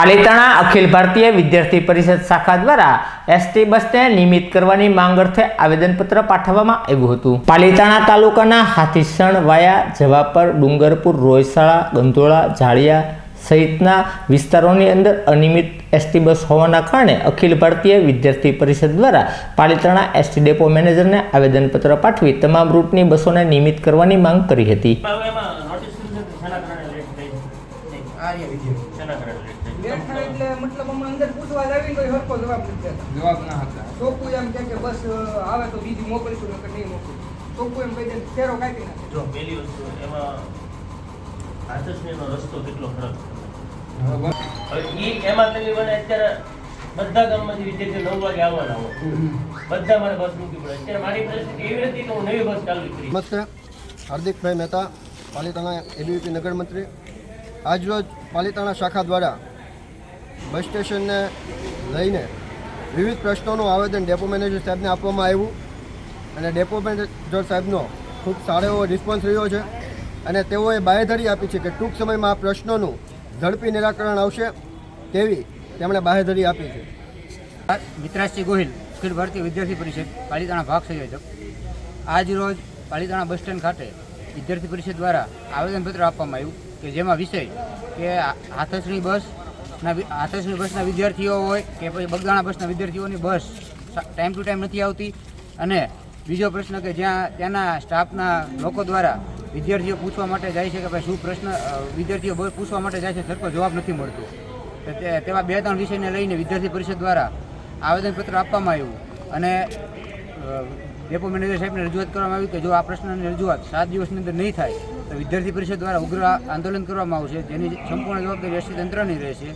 પાલિતાણા અખિલ ભારતીય વિદ્યાર્થી પરિષદ શાખા દ્વારા એસટી બસને નિયમિત કરવાની માંગ અર્થે આવેદનપત્ર પાઠવવામાં આવ્યું હતું. પાલિતાણા તાલુકાના હાથીસણ વાયા, જવાપર, ડુંગરપુર રોયશાળા ગંધોળા જાળિયા સહિતના વિસ્તારોની અંદર અનિયમિત એસટી બસ હોવાના કારણે અખિલ ભારતીય વિદ્યાર્થી પરિષદ દ્વારા પાલિતાણા એસટી ડેપો મેનેજરને આવેદનપત્ર પાઠવી તમામ રૂટની બસોને નિયમિત કરવાની માંગ કરી હતી. એટલે મતલબ અમે અંદર પૂછવા જાવી કોઈ હરખો જવાબ નથી જવાબ ના હતા ચોખ્ખું એમ કહે કે બસ આવે તો બીજી મોકલીશું નકર નહીં મોકલું. ચોખ્ખું એમ કહી દે ફેરો કાપી નાખે. જો પહેલી વસ્તુ એમાં હાથસણીનો રસ્તો કેટલો ખરાબ છે? એમાં તમે મને અત્યારે બધા ગામમાંથી વિદ્યાર્થીઓ નવ વાગે આવવાના હોય. બધા મારે બસ મૂકી પડે. અત્યારે મારી પરિસ્થિતિ એવી હતી કે હું નવી બસ ચાલુ કરી. હાર્દિકભાઈ મહેતા પાલિતાના એબીવીપી નગર મંત્રી આજરોજ પાલિતાણા શાખા દ્વારા બસ સ્ટેશનને લઈને વિવિધ પ્રશ્નોનું આવેદન ડેપો મેનેજર સાહેબને આપવામાં આવ્યું અને ડેપો મેનેજર સાહેબનો ખૂબ સારો એવો રિસ્પોન્સ રહ્યો છે અને તેઓએ બાહેધરી આપી છે કે ટૂંક સમયમાં આ પ્રશ્નોનું ઝડપી નિરાકરણ આવશે તેવી તેમણે બાહેધરી આપી છે. મિત્રાશ્રી ગોહિલ અખિલ ભારતીય વિદ્યાર્થી પરિષદ, પાલિતાણા ભાગ સંયોજક. આજ રોજ પાલિતાણા બસ સ્ટેન્ડ ખાતે વિદ્યાર્થી પરિષદ દ્વારા આવેદનપત્ર આપવામાં આવ્યું. કે જેમાં વિષય કે હાથસણી બસના હાથસણી બસના વિદ્યાર્થીઓ હોય કે પછી બગદાણા બસના વિદ્યાર્થીઓની બસ ટાઈમ ટુ ટાઈમ નથી આવતી. અને બીજો પ્રશ્ન કે જ્યાં ત્યાંના સ્ટાફના લોકો દ્વારા વિદ્યાર્થીઓ પૂછવા માટે જાય છે કે ભાઈ શું પ્રશ્ન વિદ્યાર્થીઓ પૂછવા માટે જાય છે, સરખો જવાબ નથી મળતો. તેવા બે ત્રણ વિષયને લઈને વિદ્યાર્થી પરિષદ દ્વારા આવેદનપત્ર આપવામાં આવ્યું. અને ડેપો મેનેજર સાહેબને રજૂઆત કરવામાં આવી કે જો આ પ્રશ્નની રજૂઆત સાત દિવસની અંદર નહીં થાય વિદ્યાર્થી પરિષદ દ્વારા ઉગ્ર આંદોલન કરવામાં આવશે જેની સંપૂર્ણ જવાબદારી એસટી તંત્રની રહેશે.